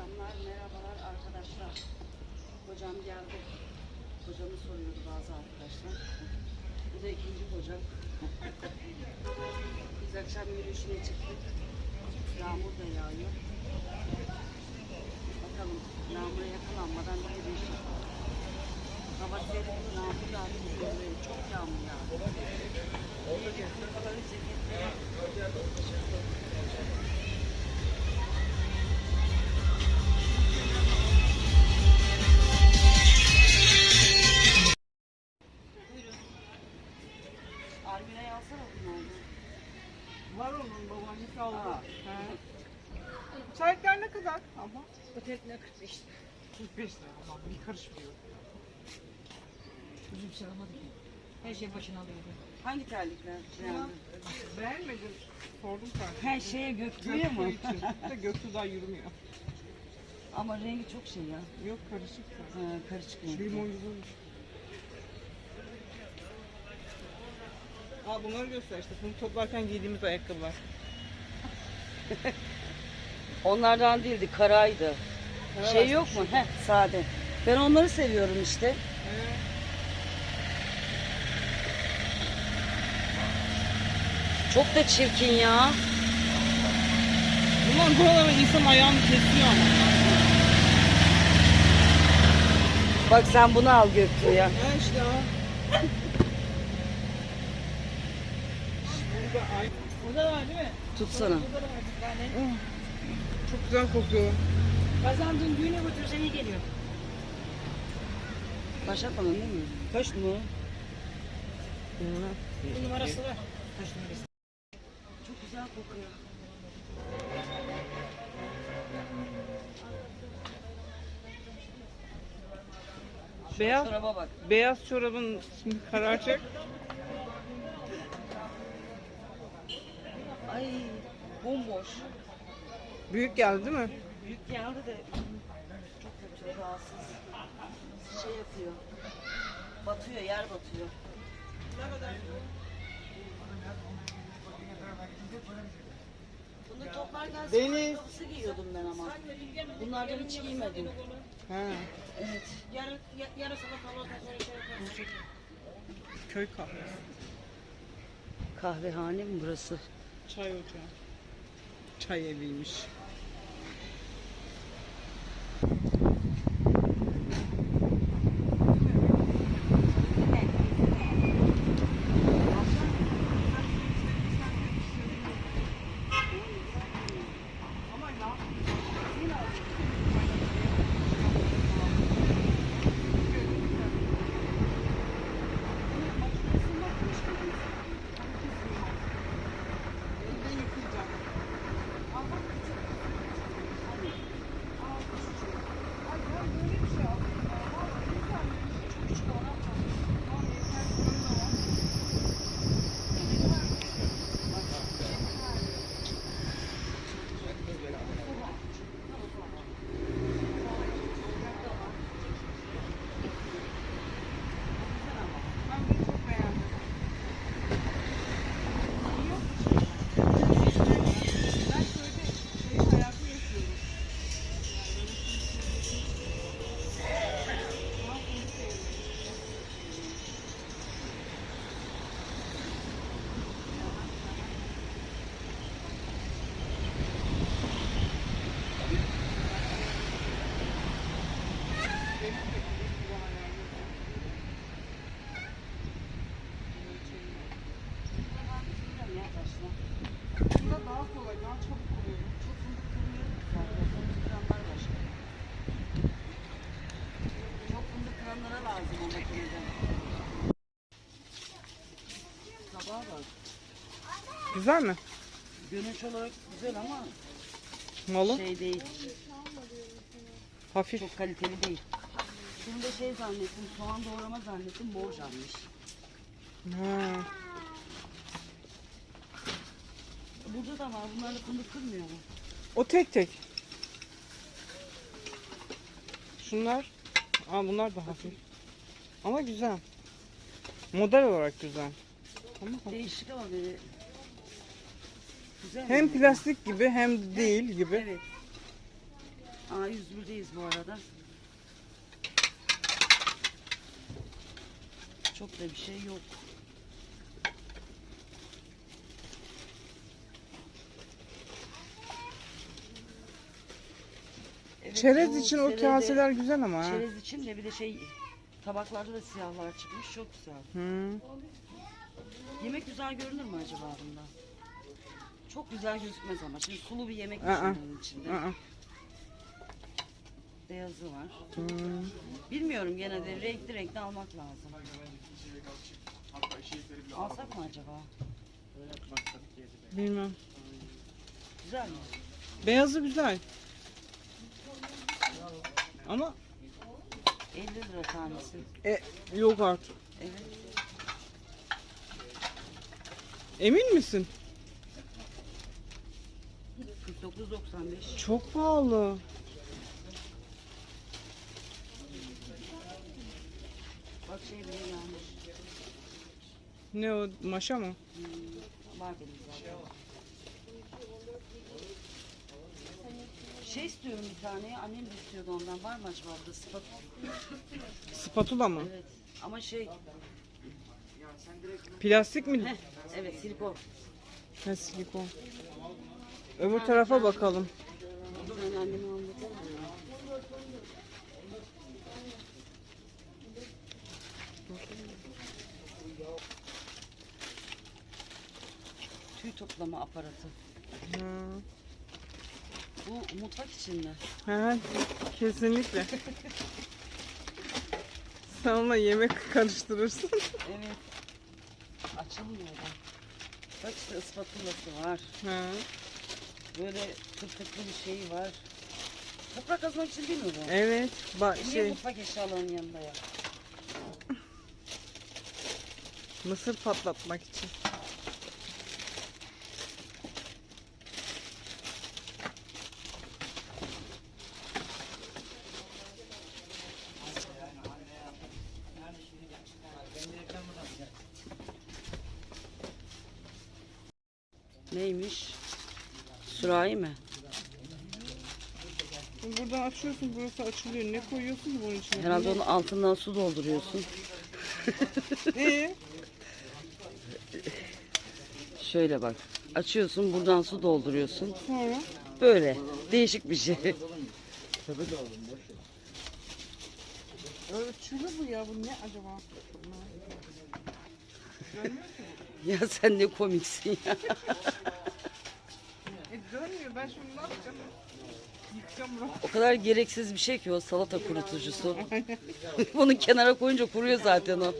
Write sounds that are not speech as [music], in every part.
akşamlar, merhabalar arkadaşlar. Kocam geldi. Kocamı soruyordu bazı arkadaşlar. Bu da ikinci kocam. Biz akşam yürüyüşüne çıktık. Yağmur da yağıyor. Bakalım yağmura yakalanmadan bir yürüyüş yapalım. Hava serin, yağmur yağdı. Çok yağmur yağdı. Böyle ceketleri Almina 45 lira. 45 lira ama bir karış diyor. Bizim şey almadı ki. Her şey başına alıyordu. Hangi terlikler? Yani. Beğenmedim. Sordum sen. Her şeye göktüğü mü? için. De Göktuğ daha yürümüyor. Ama rengi çok şey ya. Yok karışık. Ha, karışık Şu renkli. limoncuzun. Aa bunları göster işte. Bunu toplarken giydiğimiz ayakkabılar. Onlardan değildi, karaydı. Şey yok mu? Heh, sade. Ben onları seviyorum işte. Çok da çirkin ya. Bunlar buralara insan ayağını kesiyor ama. Bak sen bunu al Göktuğ ya. Ha işte ha. Burada ay. Burada da var değil mi? Tutsana. Burada da var bir tane. Çok güzel kokuyor. Kazandığın düğüne götürsen iyi geliyor. Başak falan değil mi? Kaç numara? Bu numarası var. Kaç numarası? Çok güzel kokuyor. Beyaz Çoraba bak. beyaz çorabın şimdi kararacak. Ay bomboş. Büyük geldi değil mi? Büyük geldi de çok kötü rahatsız. Şey yapıyor. Batıyor, yer batıyor. Bunu toplarken Deniz. ayakkabısı giyiyordum ben ama. Bunlardan hiç giymedim. Ha. Evet. Yarı, ya- yarısını falan sonra şey. Köy kahvesi. Kahvehane mi burası? Çay ocağı. Çay eviymiş. Güzel mi? Görünüş olarak güzel ama Malı? şey değil. Hafif. Çok kaliteli değil. Şunu da şey zannettim, soğan doğrama zannettim, borcammış. Ha. Burada da var, bunlarla fındık kırmıyor mu? O tek tek. Şunlar. Aa bunlar da hafif. Ama güzel. Model olarak güzel. Ama. Değişik ama böyle. Güzel Hem mi? plastik gibi hem değil gibi. Evet. A101'deyiz bu arada. Çok da bir şey yok. Evet, Çerez bu için o kaseler güzel ama ha. Çerez için de bir de şey tabaklarda da siyahlar çıkmış. Çok güzel. Hı. Yemek güzel görünür mü acaba bunda? Çok güzel gözükmez ama. Şimdi sulu bir yemek Aa. düşünün içinde. Aa. Beyazı var. Hı. Bilmiyorum gene de renkli renkli almak lazım. Alsak mı acaba? Bilmem. Güzel mi? Beyazı güzel. Ama 50 lira tanesi. e, yok artık. Evet. Emin misin? 49.95. Çok pahalı. Bak şey bile gelmiş. Ne o maşa mı? Hmm, var benim zaten. Şey istiyorum bir tane. Annem de istiyordu ondan. Var mı acaba burada spat? Spatula mı? Evet. Ama şey. Plastik mi? Heh, evet silikon. Ha, silikon. Öbür tarafa bakalım. Ben anneme anlatamam. Tüy toplama aparatı. Ha. Mutfak için mi? Ha, kesinlikle. Sen onunla yemek karıştırırsın. Evet. Açılmıyor da. Bak işte ıspatulası var. Ha. Böyle tırtıklı bir şey var. Toprak kazmak için değil mi bu? Evet. Ba Niye şey mutfak eşyalarının yanında ya? mısır patlatmak için. Neymiş? Sürahi mi? Buradan açıyorsun, burası açılıyor. Ne koyuyorsun bunun içine? Herhalde onun altından su dolduruyorsun. Ee, [laughs] Şöyle bak. Açıyorsun buradan su dolduruyorsun. sonra Böyle. Değişik bir şey. ölçülü bu ya. Bu ne acaba? [laughs] ya sen ne komiksin ya. E dönmüyor. Ben şimdi ne yapacağım? Yıkacağım bunu. O kadar gereksiz bir şey ki o salata kurutucusu. [laughs] Bunu kenara koyunca kuruyor zaten o.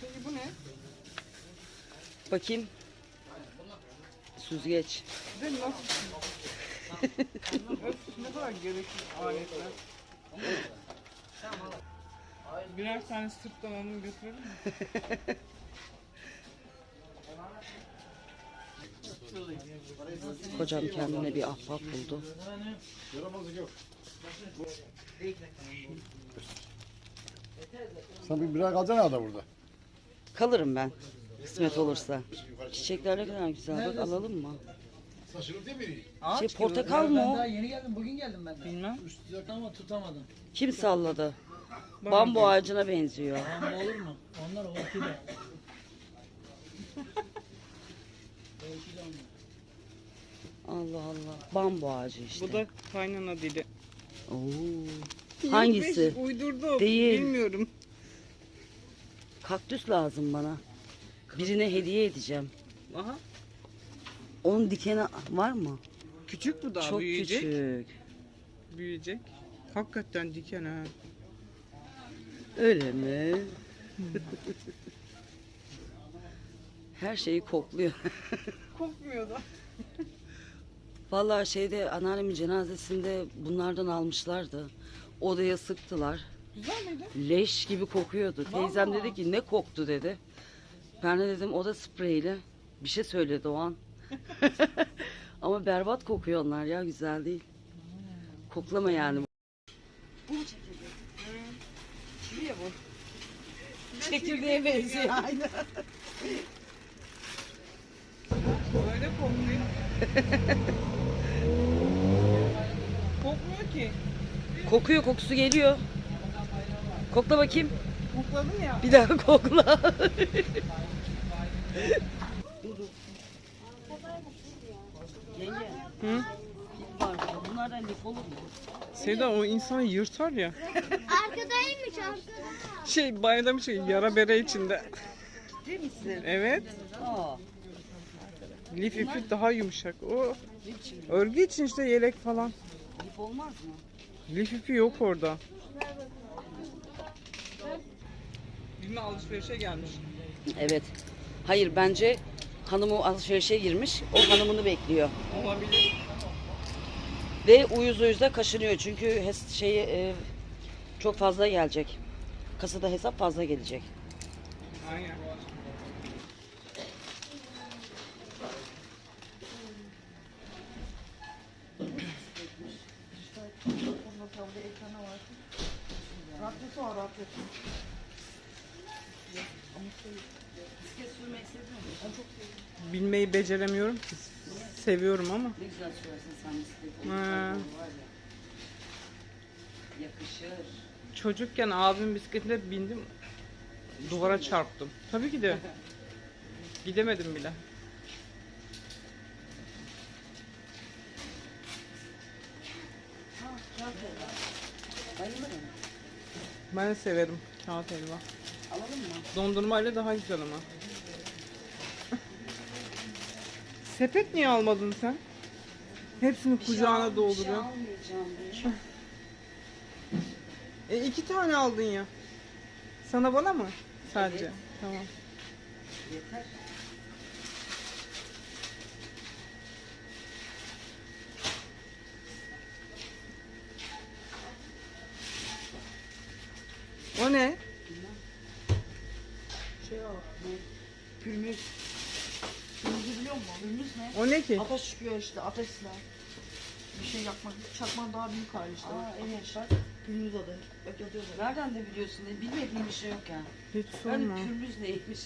Peki bu ne? Bakayım. Süzgeç. Bir de nasıl? Öf, ne kadar gereksiz aletler. Birer tane sırttan onu götürelim mi? Kocam kendine bir ahbap buldu. Sen bir birer kalacaksın herhalde burada. Kalırım ben. Kısmet olursa. Çiçekler ne kadar güzel. Bak alalım mı? Saçını değil mi? Şey portakal mı Ben o? daha yeni geldim. Bugün geldim ben de. Bilmem. Ama tutamadım. Kim salladı? Bambu ağacına benziyor. Ama olur mu? Onlar orkide. Allah Allah. Bambu ağacı işte. Bu da kaynana dili. Oo. Hangisi? Yok be, Uydurdu. Değil. Bilmiyorum. Kaktüs lazım bana. Birine hediye edeceğim. Aha. Onun dikeni var mı? Küçük bu daha Çok büyüyecek. küçük. Büyüyecek. Hakikaten diken ha. Öyle mi? [laughs] Her şeyi kokluyor. [laughs] Kokmuyor da. Vallahi şeyde anneannemin cenazesinde bunlardan almışlardı. Odaya sıktılar. Güzel miydi? Leş gibi kokuyordu. Teyzem dedi ki ne koktu dedi. Ben de dedim oda spreyiyle bir şey söyledi o an. Ama berbat kokuyor onlar ya güzel değil. Koklama yani. Bu mu çekirdek? Niye bu? Çekirdeğe benziyor. Aynen. Böyle kokluyor. Kokmuyor ki. Kokuyor kokusu geliyor. Kokla bakayım. Kokladın ya. Bir daha kokla. [laughs] Hı? lif var. Bunlardan lif olur mu? Seda o insanı yırtar ya. Arkadaymış arkada. Şey baylamış şey yara bere içinde. Değil misin? Evet. Aa, Lif ipi daha yumuşak. O örgü için işte yelek falan. Lif olmaz mı? Lif ipi yok orada. Bilme alışverişe gelmiş. Evet. Hayır bence hanımı alışverişe girmiş. O hanımını bekliyor. Olabilir. Ve uyuz uyuz da kaşınıyor. Çünkü hes- şeyi e, çok fazla gelecek. Kasada hesap fazla gelecek. Aynen. Radyosu var radyosu. Bisiklet sürmek istedin mi? Ben çok seviyorum. Bilmeyi beceremiyorum ki. Seviyorum ama. Ne güzel sürersin sen bisikleti. Ha. Yakışır. Çocukken abim bisikletine bindim. Duvara çarptım. Tabii ki de. [laughs] Gidemedim bile. Ben severim kağıt helva. Dondurmayla daha güzel ama. Sepet niye almadın sen? Hepsini kucağına Bir şey dolduruyor. E iki tane aldın ya. Sana bana mı? Sadece. Tamam. Yeter. O ne? Şey al. Ne? Pürmüz. Pürmüz ne? O ne ki? Ateş çıkıyor işte ateş silahı. Bir şey yakmak, çakman daha büyük hali işte. Aa evet bak. Günümüz adı. Bak yazıyor da. Nereden de biliyorsun? Ne? Bilmediğim bir şey yok yani. Hiç Yani sorma. pürmüz neymiş?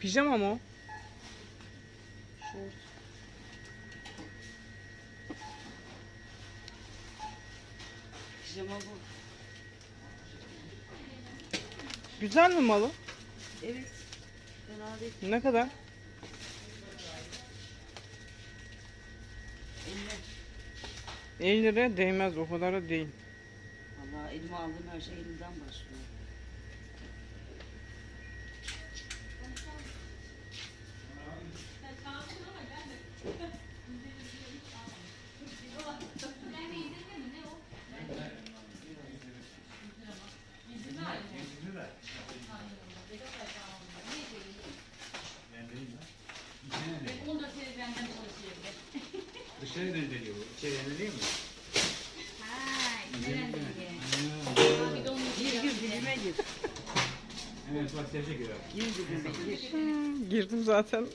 Pijama mı o? Güzel mi malı? Evet. Fena değil. Ne kadar? Elle. 50 liraya değmez o kadar da değil. Valla elime aldığım her şey elimden başlıyor. Dışarı döndürüyor. İçeri döndürüyor mu? Gir gir dibime gir. Evet bak sebze görüyor. Gir dibime gir. Girdim zaten.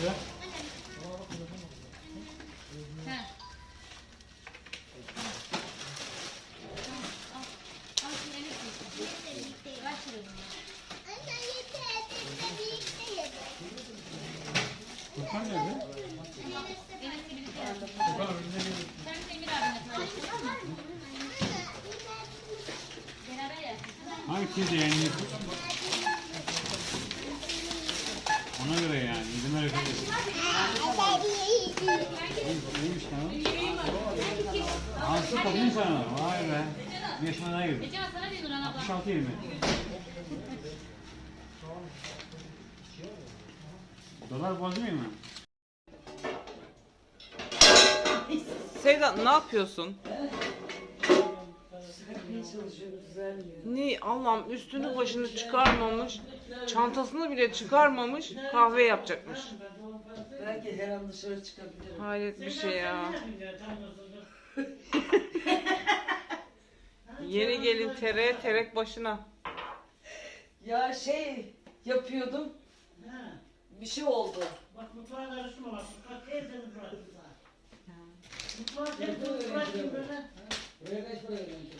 Yeah. Hansı kokmuş sana? Vay be. Bir yaşına daha girdi. Ece sana değil Nurhan abla. 66 20. Dolar bozmuyor mu? Sevda ne yapıyorsun? Ne Allah'ım üstünü başını çıkarmamış. Çantasını bile çıkarmamış. Kahve yapacakmış. Belki her an dışarı çıkabilirim. Hayret bir şey ya. Yeni gelin tere terek başına. Ya şey yapıyordum. Bir şey oldu. Bak mutfağa karışma bak. Mutfak teyzenin burası. Mutfağa teyzenin burası böyle. Buraya kaç para veriyorsun?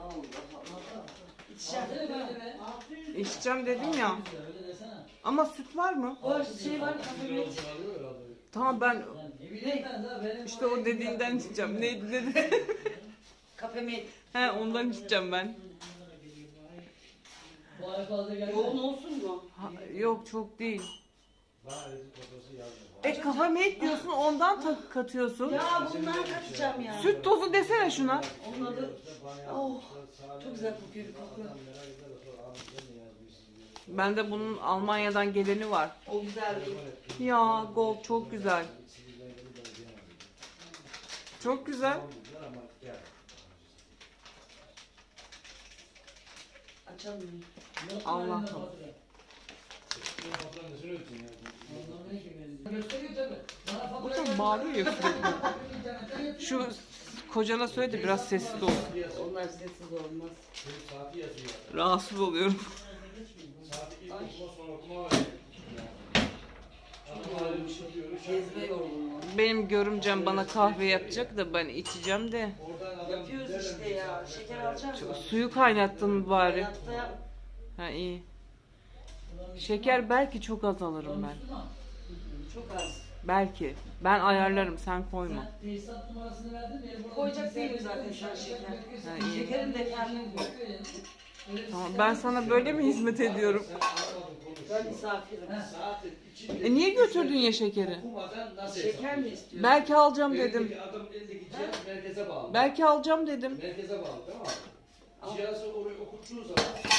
Allah Allah. İçeceğim. Altı lira be. Altı yüz. İçeceğim dedim ya. Ama süt var mı? Var şey var. Tamam ben İşte o dediğinden içeceğim. Neydi dedi? [laughs] Kafemet. He ondan içeceğim ben. Yoğun olsun mu? Ha, yok çok değil. E kafa mate diyorsun ondan tak katıyorsun. Ya bundan katacağım ya. Süt tozu desene şuna. Onun adı... Oh. Çok güzel kokuyor bir koku. Bende bunun Almanya'dan geleni var. O güzel değil. Ya gold çok güzel. Çok güzel. Açalım. Allah bağırıyor ya sürekli. Şu kocana söyle de biraz sessiz ol. Onlar sessiz olmaz. Rahatsız oluyorum. Gezme yorgunluğu. Benim görümcem bana kahve yapacak da ben içeceğim de. Yapıyoruz işte ya. Şeker alacağım mı? Suyu kaynattın mı bari? Hayatta. Ha iyi. Şeker belki çok az alırım ben. Çok az. Belki. Ben ayarlarım sen koyma. Sen tesisat numarasını? Buradan Koyacak değilim zaten sen aşağı şeker. Ha, iyi. Şekerin de kendim koy. Tamam, ben sana böyle mi hizmet ediyorum? Ben misafirim. E niye götürdün ya şekeri? Şeker mi istiyorsun? Belki alacağım dedim. Adam elindeki cihaz merkeze bağlı. Belki alacağım dedim. Merkeze bağlı tamam mı? Cihazı oraya okuttuğun zaman Ha,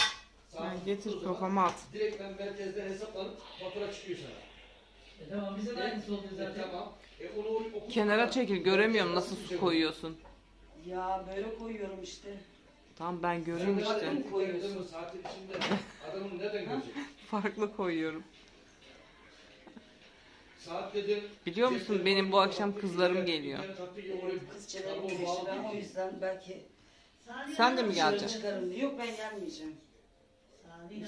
saat getir kafama at. Direkt ben merkezden hesaplanıp fatura çıkıyor sana. E tamam bize de aynısı oluyor E, zaten. tamam. E onu oraya okut. Kenara çekil göremiyorum nasıl su koyuyorsun. Ya böyle koyuyorum işte. Tamam ben göreyim işte. Farklı koyuyorsun. Saatin içinde adamın nereden görecek? [laughs] Farklı koyuyorum. Saat dedin. Biliyor musun benim bu akşam kızlarım geliyor. Kız girişi ben o yüzden belki Sen de mi dışarı geleceksin? çıkarım diye. Yok ben gelmeyeceğim. Saniye.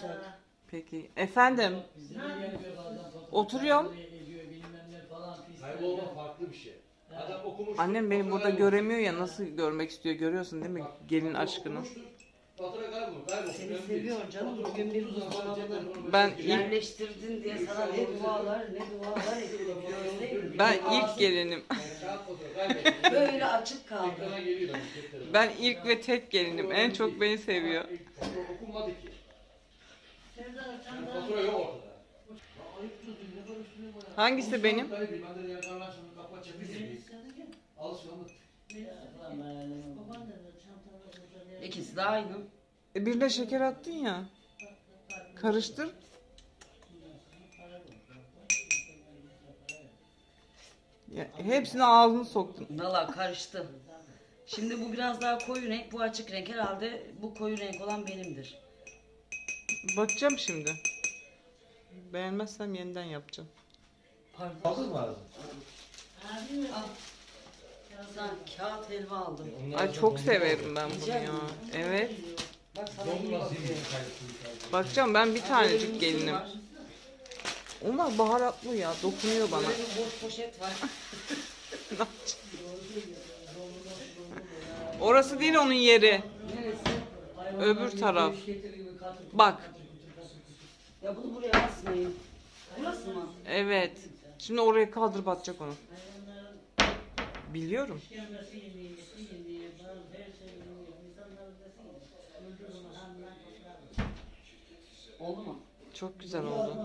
Peki. Efendim. Oturuyorum. Kaybolma farklı bir şey. Adam okumuş. annem beni burada göremiyor ya nasıl görmek istiyor görüyorsun değil mi gelin aşkını. Fatura kaybolmuş. Kaybolmuş. Seni seviyor canım. Bugün bir buzdolabını Ben ilk yerleştirdin diye sana ne dualar ne dualar. Görseydim. ben ilk gelinim. Kağıt fatura kaybolmuş. Böyle açık kaldı. Ekrana geliyor. anketler. Ben ilk ve tek gelinim. En çok beni seviyor. Fatura okunmadı ki. Yani fatura yok ortada. Ayıp tutuyor. Ne karıştırıyor bu ya? Hangisi benim? Ben de yakarlar şimdi kapı çekmiş. Alışkanlık. Baban da çantanı oraya- İkisi de aynı. E birine şeker attın ya. Karıştır. Ya, hepsini ağzını soktun. Valla karıştı. Şimdi bu biraz daha koyu renk, bu açık renk. Herhalde bu koyu renk olan benimdir. Bakacağım şimdi. Beğenmezsem yeniden yapacağım. Pardon. Aldın mı ağzını? Abi mi? Sen kağıt helva aldım. Ay çok severim ben bunu ya. Evet. Bak sana iyi bakıyor. Bakacağım ben bir tanecik gelinim. Onlar baharatlı ya. Dokunuyor bana. Böyle bir boş poşet var. [laughs] Ne yapacağım? Orası değil onun yeri. Neresi? Öbür taraf. Bak. Ya bunu buraya asmayın. Burası mı? Evet. Şimdi oraya kaldırıp atacak onu. Biliyorum. Oldu mu? Çok güzel oldu.